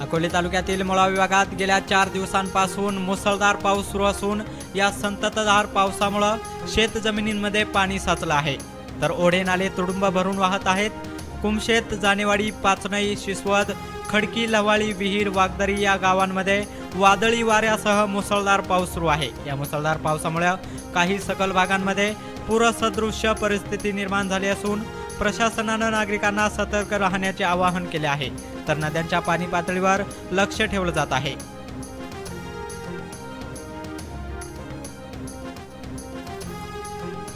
अकोले तालुक्यातील मुळा विभागात गेल्या चार दिवसांपासून मुसळधार पाऊस सुरू असून या संततधार पावसामुळं शेत जमिनींमध्ये पाणी साचलं आहे. तर ओढे नाले तुडुंब भरून वाहत आहेत. कुमशेत जानेवाडी पाचनई शिसवद खडकी लवाळी विहीर वागदरी या गावांमध्ये वादळी वाऱ्यासह मुसळधार पाऊस सुरू आहे. या मुसळधार पावसामुळे काही सकल भागांमध्ये पूरसदृश्य परिस्थिती निर्माण झाली असून प्रशासनानं नागरिकांना सतर्क राहण्याचे आवाहन केले आहे. तर नद्यांच्या पाणी पातळीवर लक्ष ठेवलं जात आहे.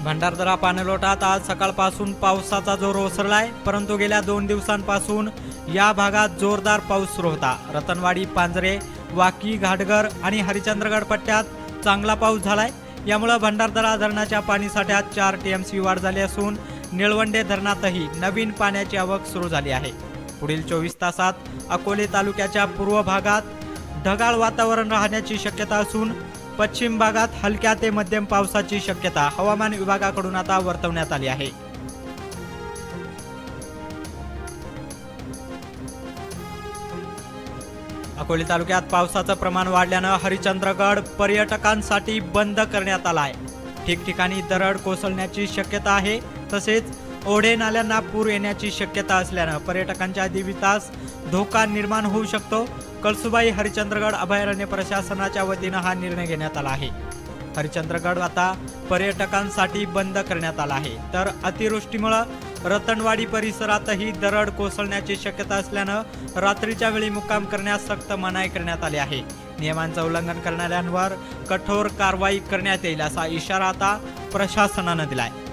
भंडारदरा पाणलोटात आज सकाळपासून पावसाचा जोर ओसरलाय परंतु गेल्या दोन दिवसांपासून या भागात जोरदार पाऊस सुरू होता. रतनवाडी पांजरे वाकी घाटगर आणि हरिचंद्रगड पट्ट्यात चांगला पाऊस झालाय. यामुळे भंडारदरा धरणाच्या पाणीसाठ्यात चार टीएमसी वाढ झाली असून निळवंडे धरणातही नवीन पाण्याची आवक सुरू झाली आहे. पुढील चोवीस तासात अकोले तालुक्याच्या पूर्व भागात ढगाळ वातावरण राहण्याची शक्यता असून पश्चिम भागात हलक्या ते मध्यम पावसाची शक्यता हवामान विभागाकडून आता वर्तवण्यात आली आहे. अकोले तालुक्यात पावसाचं प्रमाण वाढल्यानं हरिचंद्रगड पर्यटकांसाठी बंद करण्यात आलाय. ठिकठिकाणी दरड कोसळण्याची शक्यता आहे तसेच ओढे नाल्यांना पूर येण्याची शक्यता असल्यानं पर्यटकांच्या जीवितास धोका निर्माण होऊ शकतो. कळसुबाई हरिचंद्रगड अभयारण्य प्रशासनाच्या वतीनं हा निर्णय घेण्यात आला आहे. हरिचंद्रगड आता पर्यटकांसाठी बंद करण्यात आला आहे. तर अतिवृष्टीमुळं रतनवाडी परिसरातही दरड कोसळण्याची शक्यता असल्यानं रात्रीच्या वेळी मुक्काम करण्यास सक्त मनाई करण्यात आली आहे. नियमांचं उल्लंघन करणाऱ्यांवर कठोर कारवाई करण्यात येईल असा इशारा आता प्रशासनानं दिला आहे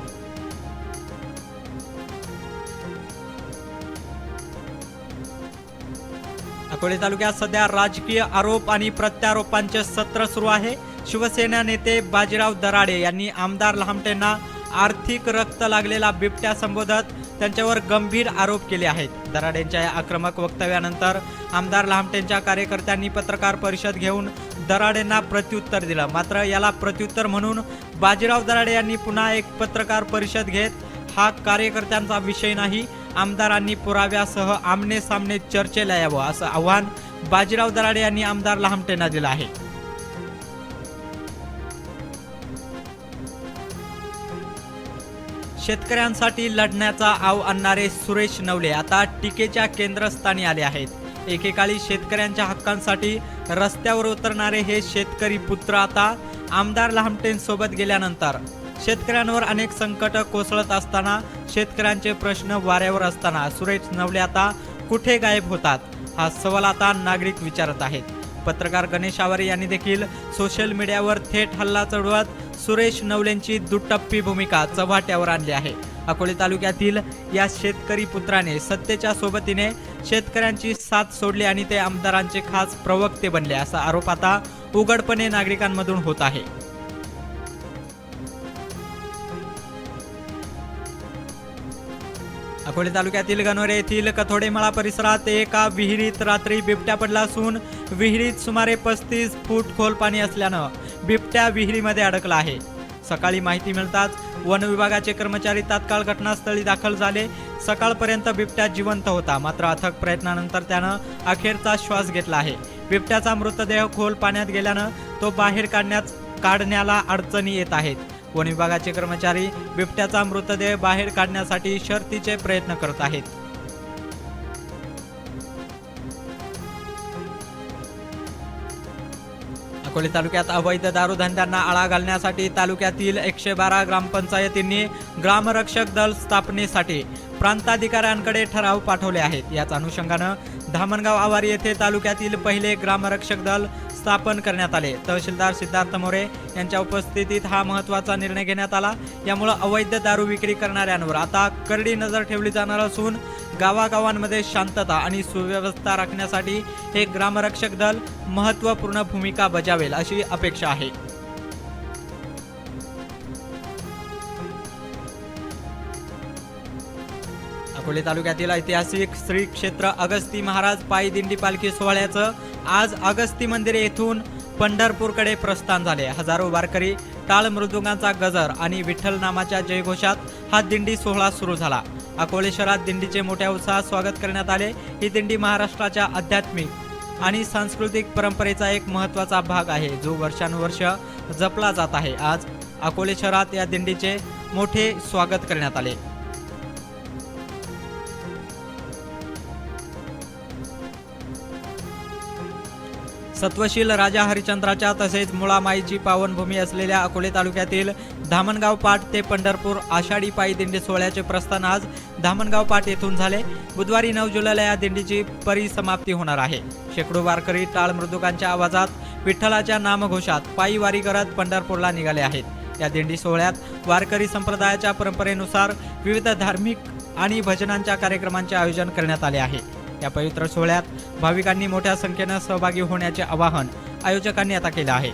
अकोले तालुक्यात सध्या राजकीय आरोप आणि प्रत्यारोपांचे सत्र सुरू आहे. शिवसेना नेते बाजीराव दराडे यांनी आमदार लहामटेंना आर्थिक रक्त लागलेला बिबट्या संबोधत त्यांच्यावर गंभीर आरोप केले आहेत. दराडेंच्या या आक्रमक वक्तव्यानंतर आमदार लहामटेंच्या कार्यकर्त्यांनी पत्रकार परिषद घेऊन दराडेंना प्रत्युत्तर दिलं. मात्र याला प्रत्युत्तर म्हणून बाजीराव दराडे यांनी पुन्हा एक पत्रकार परिषद घेत हा कार्यकर्त्यांचा विषय नाही आमदारांनी पुराव्यासह आमने सामने चर्चेला यावं असं आव्हान बाजीराव दराडे यांनी आमदार लहामटेंना दिलं आहे. शेतकऱ्यांसाठी लढण्याचा आव आणणारे सुरेश नवले आता टीकेच्या केंद्रस्थानी आले आहेत. एकेकाळी शेतकऱ्यांच्या हक्कांसाठी रस्त्यावर उतरणारे हे शेतकरी पुत्र आता आमदार लहामटेंसोबत गेल्यानंतर शेतकऱ्यांवर अनेक संकट कोसळत असताना शेतकऱ्यांचे प्रश्न वाऱ्यावर असताना सुरेश नवले आता कुठे गायब होतात? हा सवाल आता नागरिक विचारत आहेत. पत्रकार गणेश आवारे यांनी देखील सोशल मीडियावर थेट हल्ला चढवत सुरेश नवलेंची दुटप्पी भूमिका चव्हाट्यावर आणली आहे. अकोले तालुक्यातील या शेतकरी पुत्राने सत्तेच्या सोबतीने शेतकऱ्यांची साथ सोडली आणि ते आमदारांचे खास प्रवक्ते बनले असा आरोप आता उघडपणे नागरिकांमधून होत आहे. अकोले तालुक्यातील गणोरे येथील कथोडेमळा परिसरात एका विहिरीत रात्री बिबट्या पडला असून विहिरीत सुमारे पस्तीस फूट खोल पाणी असल्यानं बिबट्या विहिरीमध्ये अडकला आहे. सकाळी माहिती मिळताच वन विभागाचे कर्मचारी तात्काळ घटनास्थळी दाखल झाले. सकाळपर्यंत बिबट्या जिवंत होता. मात्र अथक प्रयत्नानंतर त्यानं अखेरचा श्वास घेतला आहे. बिबट्याचा मृतदेह खोल पाण्यात गेल्यानं तो बाहेर काढण्यात काढण्याला अडचणी येत आहेत. वन विभागाचे कर्मचारी बिबट्याचा मृतदेह बाहेर काढण्यासाठी शर्थीचे प्रयत्न करत आहेत. अकोले तालुक्यात अवैध दारू धंद्यांना आळा घालण्यासाठी तालुक्यातील एकशे बारा ग्रामपंचायतींनी ग्रामरक्षक दल स्थापनेसाठी प्रांताधिकाऱ्यांकडे ठराव पाठवले आहेत. याच अनुषंगानं धामणगाव आवारी येथे तालुक्यातील पहिले ग्रामरक्षक दल स्थापन करण्यात आले. तहसीलदार सिद्धार्थ मोरे यांच्या उपस्थितीत हा महत्त्वाचा निर्णय घेण्यात आला. यामुळे अवैध दारू विक्री करणाऱ्यांवर आता करडी नजर ठेवली जाणार असून गावागावांमध्ये शांतता आणि सुव्यवस्था राखण्यासाठी हे ग्रामरक्षक दल महत्त्वपूर्ण भूमिका बजावेल अशी अपेक्षा आहे. अकोले तालुक्यातील ऐतिहासिक श्री क्षेत्र अगस्ती महाराज पायी दिंडी पालखी सोहळ्याचं आज अगस्ती मंदिर येथून पंढरपूरकडे प्रस्थान झाले. हजारो वारकरी टाळ मृदुंगांचा गजर आणि विठ्ठल नामाच्या जयघोषात हा दिंडी सोहळा सुरू झाला. अकोले शहरात दिंडीचे मोठ्या उत्साहात स्वागत करण्यात आले. ही दिंडी महाराष्ट्राच्या आध्यात्मिक आणि सांस्कृतिक परंपरेचा एक महत्त्वाचा भाग आहे जो वर्षानुवर्ष जपला जात आहे. आज अकोले शहरात या दिंडीचे मोठे स्वागत करण्यात आले. सत्वशील राजा हरिचंद्राच्या तसेच मुळामाईची पावनभूमी असलेल्या अकोले तालुक्यातील धामणगाव पाट ते पंढरपूर आषाढी पायी दिंडी सोहळ्याचे प्रस्थान आज धामणगाव पाट येथून झाले. बुधवारी नऊ जुलैला या दिंडीची परिसमाप्ती होणार आहे. शेकडो वारकरी टाळ मृदुकांच्या आवाजात विठ्ठलाच्या नामघोषात पायी वारी करत पंढरपूरला निघाले आहेत. या दिंडी सोहळ्यात वारकरी संप्रदायाच्या परंपरेनुसार विविध धार्मिक आणि भजनांच्या कार्यक्रमांचे आयोजन करण्यात आले आहे. या पवित्र सोहळ्यात भाविकांनी मोठ्या संख्येनं सहभागी होण्याचे आवाहन आयोजकांनी आता केलं आहे.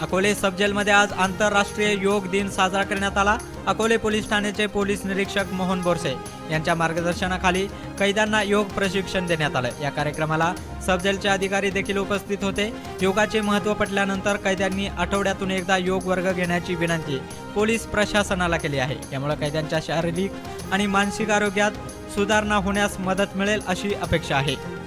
अकोले सब जेलमध्ये आज आंतरराष्ट्रीय योग दिन साजरा करण्यात आला. अकोले पोलीस ठाण्याचे पोलीस निरीक्षक मोहन बोरसे यांच्या मार्गदर्शनाखाली कैद्यांना योग प्रशिक्षण देण्यात आलं या कार्यक्रमाला सबजेलचे अधिकारी देखील उपस्थित होते. योगाचे महत्त्व पटल्यानंतर कैद्यांनी आठवड्यातून एकदा योग वर्ग घेण्याची विनंती पोलीस प्रशासनाला केली आहे. यामुळे कैद्यांच्या शारीरिक आणि मानसिक आरोग्यात सुधारणा होण्यास मदत मिळेल अशी अपेक्षा आहे.